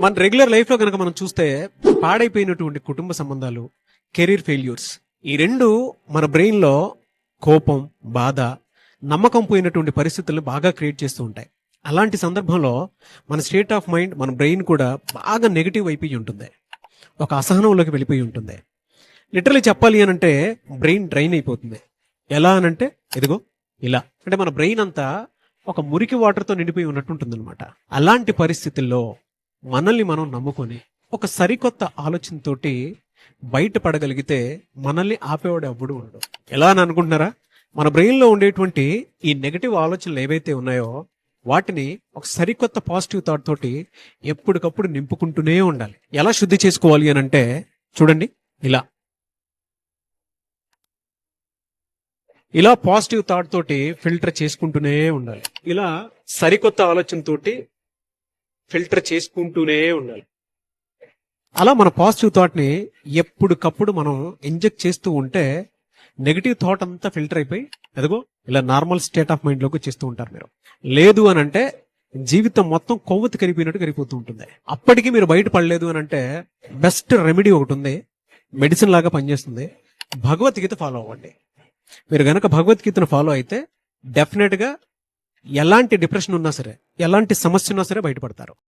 మన రెగ్యులర్ లైఫ్లో కనుక మనం చూస్తే పాడైపోయినటువంటి కుటుంబ సంబంధాలు కెరీర్ ఫెయిల్యూర్స్ ఈ రెండు మన బ్రెయిన్లో కోపం బాధ నమ్మకం పోయినటువంటి పరిస్థితులను బాగా క్రియేట్ చేస్తూ ఉంటాయి. అలాంటి సందర్భంలో మన స్టేట్ ఆఫ్ మైండ్ మన బ్రెయిన్ కూడా బాగా నెగిటివ్ అయిపోయి ఉంటుంది. ఒక అసహనంలోకి వెళ్ళిపోయి ఉంటుంది. లిటరలీ చెప్పాలి అని అంటే బ్రెయిన్ డ్రైన్ అయిపోతుంది. ఎలా అనంటే ఇదిగో ఇలా. అంటే మన బ్రెయిన్ అంతా ఒక మురికి వాటర్తో నిండిపోయి ఉన్నట్టు ఉంటుందన్నమాట. అలాంటి పరిస్థితుల్లో మనల్ని మనం నమ్ముకొని ఒక సరికొత్త ఆలోచనతోటి బయటపడగలిగితే మనల్ని ఆపేవాడు ఎవ్వడు ఉండడు. ఎలా అని అనుకుంటున్నారా? మన బ్రెయిన్లో ఉండేటువంటి ఈ నెగటివ్ ఆలోచనలు ఏవైతే ఉన్నాయో వాటిని ఒక సరికొత్త పాజిటివ్ థాట్ తోటి ఎప్పటికప్పుడు నింపుకుంటూనే ఉండాలి. ఎలా శుద్ధి చేసుకోవాలి అని అంటే చూడండి. ఇలా. ఇలా పాజిటివ్ థాట్ తోటి ఫిల్టర్ చేసుకుంటూనే ఉండాలి. ఇలా సరికొత్త ఆలోచనతోటి ఫిల్టర్ చేసుకుంటూనే ఉండాలి. అలా మన పాజిటివ్ థాట్ని ఎప్పటికప్పుడు మనం ఇంజెక్ట్ చేస్తూ ఉంటే నెగిటివ్ థాట్ అంతా ఫిల్టర్ అయిపోయి ఎదుగో ఇలా నార్మల్ స్టేట్ ఆఫ్ మైండ్లోకి చేస్తూ ఉంటారు మీరు. లేదు అని అంటే జీవితం మొత్తం కొవ్వొత్తి కరిగిపోయినట్టు కరిగిపోతూ ఉంటుంది. అప్పటికి మీరు బయటపడలేదు అని అంటే బెస్ట్ రెమెడీ ఒకటి ఉంది. మెడిసిన్ లాగా పనిచేస్తుంది. భగవద్గీత ఫాలో అవ్వండి. మీరు గనక భగవద్గీతను ఫాలో అయితే డెఫినెట్గా ఎలాంటి డిప్రెషన్ ఉన్నా సరే ఎలాంటి సమస్య ఉన్నా సరే బయటపడతారు.